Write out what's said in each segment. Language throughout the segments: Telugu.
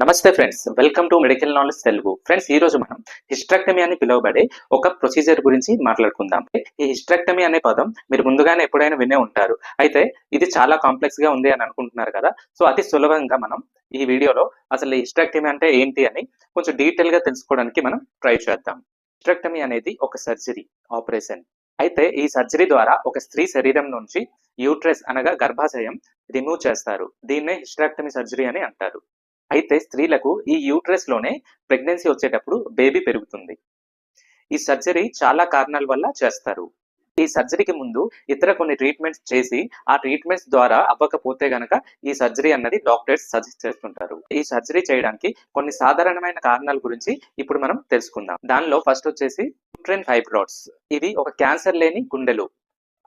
నమస్తే friends welcome to medical knowledge Telugu. Friends ఈ రోజు మనం హిస్ట్రాక్టమీ అని పిలువబడే ఒక ప్రొసీజర్ గురించి మాట్లాడుకుందాం. ఈ హిస్ట్రాక్టమీ అనే పదం మీరు ముందుగానే ఎప్పుడైనా వినే ఉంటారు. అయితే ఇది చాలా కాంప్లెక్స్గా ఉంది అని అనుకుంటున్నారు కదా. సో అతి సులభంగా మనం ఈ వీడియోలో అసలు హిస్ట్రాక్టమీ అంటే ఏంటి అని కొంచెం డీటెయిల్గా తెలుసుకోవడానికి మనం ట్రై చేద్దాం. హిస్ట్రాక్టమీ అనేది ఒక సర్జరీ ఆపరేషన్. అయితే ఈ సర్జరీ ద్వారా ఒక స్త్రీ శరీరం నుంచి యూట్రస్ అనగా గర్భాశయం రిమూవ్ చేస్తారు. దీన్నే హిస్ట్రాక్టమీ సర్జరీ అని అంటారు. అయితే స్త్రీలకు ఈ యూట్రస్లోనే ప్రెగ్నెన్సీ వచ్చేటప్పుడు బేబీ పెరుగుతుంది. ఈ సర్జరీ చాలా కారణాల వల్ల చేస్తారు. ఈ సర్జరీకి ముందు ఇతర కొన్ని ట్రీట్మెంట్స్ చేసి ఆ ట్రీట్మెంట్స్ ద్వారా అవ్వకపోతే గనక ఈ సర్జరీ అన్నది డాక్టర్స్ సజెస్ట్ చేస్తుంటారు. ఈ సర్జరీ చేయడానికి కొన్ని సాధారణమైన కారణాల గురించి ఇప్పుడు మనం తెలుసుకుందాం. దానిలో ఫస్ట్ వచ్చేసి యూట్రైన్ ఫైబ్రాయిడ్స్ ఇవి ఒక క్యాన్సర్ లేని గుండెలు.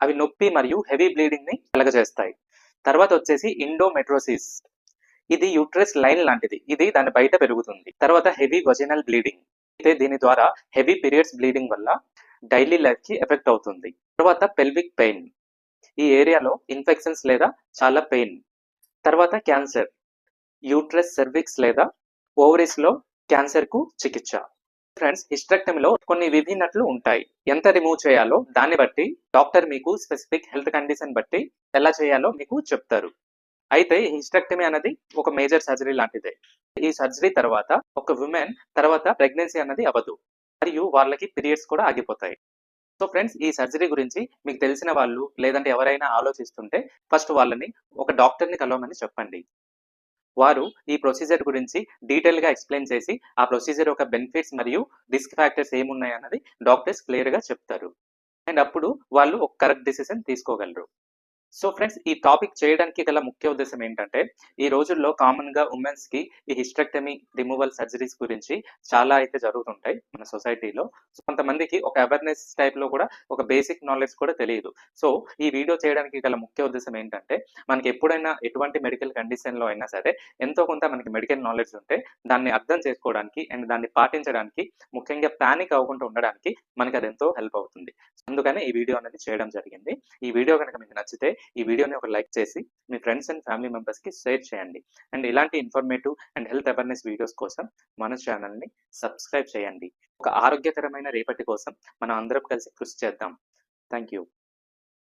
అవి నొప్పి మరియు హెవీ బ్లీడింగ్ని కలగజేస్తాయి. తర్వాత వచ్చేసి ఇండోమెట్రోసిస్ ఇది యూట్రస్ లైన్ లాంటిది. ఇది దాని బయట పెరుగుతుంది. తర్వాత హెవీ వజినల్ బ్లీడింగ్ అయితే దీని ద్వారా హెవీ పీరియడ్స్ బ్లీడింగ్ వల్ల డైలీ లైఫ్కి ఎఫెక్ట్ అవుతుంది. తర్వాత పెల్విక్ పెయిన్ ఈ ఏరియాలో ఇన్ఫెక్షన్స్ లేదా చాలా పెయిన్ తర్వాత క్యాన్సర్ యూట్రస్ సెర్విక్స్ లేదా ఓవరీస్లో క్యాన్సర్కు చికిత్స. ఫ్రెండ్స్ హిస్టెక్టమీలో కొన్ని విభిన్నట్లు ఉంటాయి. ఎంత రిమూవ్ చేయాలో దాన్ని బట్టి డాక్టర్ మీకు స్పెసిఫిక్ హెల్త్ కండిషన్ బట్టి ఎలా చేయాలో మీకు చెప్తారు. అయితే ఈ హిస్టెక్టమీ అనేది ఒక మేజర్ సర్జరీ లాంటిదే. ఈ సర్జరీ తర్వాత ఒక ఉమెన్ తర్వాత ప్రెగ్నెన్సీ అనేది అవ్వదు. మరియు వాళ్ళకి పీరియడ్స్ కూడా ఆగిపోతాయి. సో ఫ్రెండ్స్ ఈ సర్జరీ గురించి మీకు తెలిసిన వాళ్ళు లేదంటే ఎవరైనా ఆలోచిస్తుంటే ఫస్ట్ వాళ్ళని ఒక డాక్టర్ని కలవమని చెప్పండి. వారు ఈ ప్రొసీజర్ గురించి డీటెయిల్గా ఎక్స్ప్లెయిన్ చేసి ఆ ప్రొసీజర్ యొక్క బెనిఫిట్స్ మరియు రిస్క్ ఫ్యాక్టర్స్ ఏమున్నాయి అన్నది డాక్టర్స్ క్లియర్గా చెప్తారు. అండ్ అప్పుడు వాళ్ళు ఒక కరెక్ట్ డిసిషన్ తీసుకోగలరు. సో ఫ్రెండ్స్ ఈ టాపిక్ చేయడానికి గల ముఖ్య ఉద్దేశం ఏంటంటే ఈ రోజుల్లో కామన్గా ఉమెన్స్కి ఈ హిస్టెక్టమీ రిమూవల్ సర్జరీస్ గురించి చాలా అయితే జరుగుతుంటాయి మన సొసైటీలో సో కొంతమందికి ఒక అవేర్నెస్ టైప్లో కూడా ఒక బేసిక్ నాలెడ్జ్ కూడా తెలియదు. సో ఈ వీడియో చేయడానికి గల ముఖ్య ఉద్దేశం ఏంటంటే మనకి ఎప్పుడైనా ఎటువంటి మెడికల్ కండిషన్లో అయినా సరే ఎంతో కొంత మనకి మెడికల్ నాలెడ్జ్ ఉంటే దాన్ని అర్థం చేసుకోవడానికి అండ్ దాన్ని పాటించడానికి ముఖ్యంగా ప్యానిక్ అవ్వకుండా ఉండడానికి మనకి అది ఎంతో హెల్ప్ అవుతుంది. అందుకనే ఈ వీడియో అనేది చేయడం జరిగింది. ఈ వీడియో కనుక మీకు నచ్చితే ఈ వీడియోని ఒక లైక్ చేసి మీ ఫ్రెండ్స్ అండ్ ఫ్యామిలీ మెంబర్స్కి షేర్ చేయండి. అండ్ ఇలాంటి informative and health awareness videos కోసం మన ఛానల్ని సబ్స్క్రైబ్ చేయండి. ఒక ఆరోగ్యకరమైన రేపటి కోసం మనం అందరం కలిసి కృషి చేద్దాం. Thank you